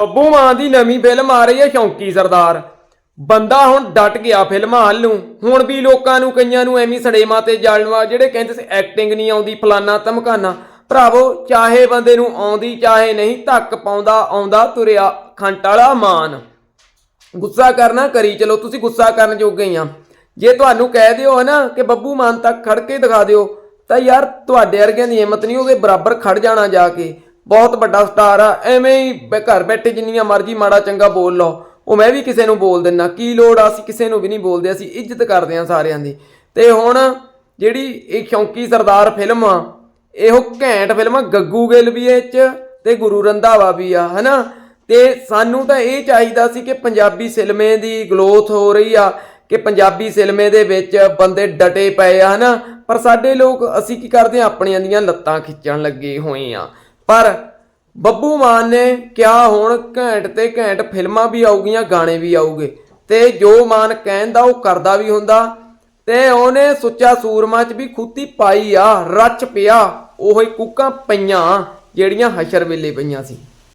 ਬੱਬੂ ਮਾਨ ਦੀ ਨਵੀਂ ਫਿਲਮ ਆ ਰਹੀ ਹੈ ਸ਼ੌਂਕੀ ਸਰਦਾਰ। ਬੰਦਾ ਹੁਣ ਡਟ ਗਿਆ ਫਿਲਮਾਂ ਹੱਲ ਨੂੰ। ਹੁਣ ਵੀ ਲੋਕਾਂ ਨੂੰ, ਕਈਆਂ ਨੂੰ ਐਵੇਂ ਸੜੇਮਾ ਤੇ ਜਾਲਵਾ ਜਿਹੜੇ ਕਹਿੰਦੇ ਸੀ ਐਕਟਿੰਗ ਨਹੀਂ ਆਉਂਦੀ, ਫਲਾਨਾ ਧਮਕਾਨਾ। ਭਰਾਵੋ, ਚਾਹੇ ਬੰਦੇ ਨੂੰ ਆਉਂਦੀ, ਚਾਹੇ ਨਹੀਂ, ਧੱਕ ਪਾਉਂਦਾ, ਆਉਂਦਾ ਤੁਰਿਆ ਖੰਟ ਵਾਲਾ ਮਾਨ। ਗੁੱਸਾ ਕਰਨਾ ਕਰੀ, ਚਲੋ ਤੁਸੀਂ ਗੁੱਸਾ ਕਰਨ ਜੋਗੇ ਹੀ ਆ। ਜੇ ਤੁਹਾਨੂੰ ਕਹਿ ਦਿਓ ਹਨਾ ਕਿ ਬੱਬੂ ਮਾਨ ਤੱਕ ਖੜ ਕੇ ਦਿਖਾ ਦਿਓ, ਤਾਂ ਯਾਰ ਤੁਹਾਡੇ ਵਰਗਿਆਂ ਦੀ ਹਿੰਮਤ ਨਹੀਂ, ਉਹਦੇ ਬਰਾਬਰ ਖੜ ਜਾਣਾ ਜਾ ਕੇ। ਬਹੁਤ ਵੱਡਾ ਸਟਾਰ ਆ, ਐਵੇਂ ਹੀ ਬ- ਘਰ ਬੈਠੇ ਜਿੰਨੀਆਂ ਮਰਜ਼ੀ ਮਾੜਾ ਚੰਗਾ ਬੋਲ ਲਓ। ਉਹ ਮੈਂ ਵੀ ਕਿਸੇ ਨੂੰ ਬੋਲ ਦਿੰਨਾ, ਕੀ ਲੋੜ ਆ ਅਸੀਂ ਕਿਸੇ ਨੂੰ ਵੀ ਨਹੀਂ ਬੋਲਦੇ, ਅਸੀਂ ਇੱਜ਼ਤ ਕਰਦੇ ਆ ਸਾਰਿਆਂ ਦੀ। ਤੇ ਹੁਣ ਜਿਹੜੀ ਇਹ ਸ਼ੌਂਕੀ ਸਰਦਾਰ ਫਿਲਮ ਆ, ਇਹੋ ਘੈਂਟ ਫਿਲਮ ਆ, ਗੱਗੂ ਗਿੱਲ ਵੀ ਇਹ ਚ ਤੇ ਗੁਰੂ ਰੰਧਾਵਾ ਵੀ ਆ, ਹਨਾ? ਤੇ ਸਾਨੂੰ ਤਾਂ ਇਹ ਚਾਹੀਦਾ ਸੀ ਕਿ ਪੰਜਾਬੀ ਸਿਲਮੇ ਦੀ ਗਲੋਥ ਹੋ ਰਹੀ ਆ, ਕਿ ਪੰਜਾਬੀ ਸਿਲਮੇ ਦੇ ਵਿੱਚ ਬੰਦੇ ਡਟੇ ਪਏ ਆ, ਹਨਾ? ਪਰ ਸਾਡੇ ਲੋਕ ਅਸੀਂ ਕੀ ਕਰਦੇ ਆ ਆਪਣੀਆਂ ਦੀਆਂ ਲੱਤਾਂ ਖਿੱਚਣ ਲੱਗੇ ਹੋਏ ਆ। ਪਰ ਬੱਬੂ ਮਾਨ ਨੇ ਕਿਹਾ ਹੁਣ ਘੈਂਟ ਤੇ ਘੈਂਟ ਫਿਲਮਾਂ ਵੀ ਆਊਗੀਆਂ, ਗਾਣੇ ਵੀ ਆਊਗੇ। ਤੇ ਜੋ ਮਾਨ ਕਹਿੰਦਾ ਉਹ ਕਰਦਾ ਵੀ ਹੁੰਦਾ। ਤੇ ਉਹਨੇ ਸੁੱਚਾ ਸੂਰਮਾ ਚ ਵੀ ਖੂਤੀ ਪਾਈ ਆ, ਰੱਚ ਪਿਆ, ਉਹੀ ਕੂਕਾਂ ਪਈਆਂ ਜਿਹੜੀਆਂ ਹਸ਼ਰ ਵੇਲੇ ਪਈਆਂ ਸੀ।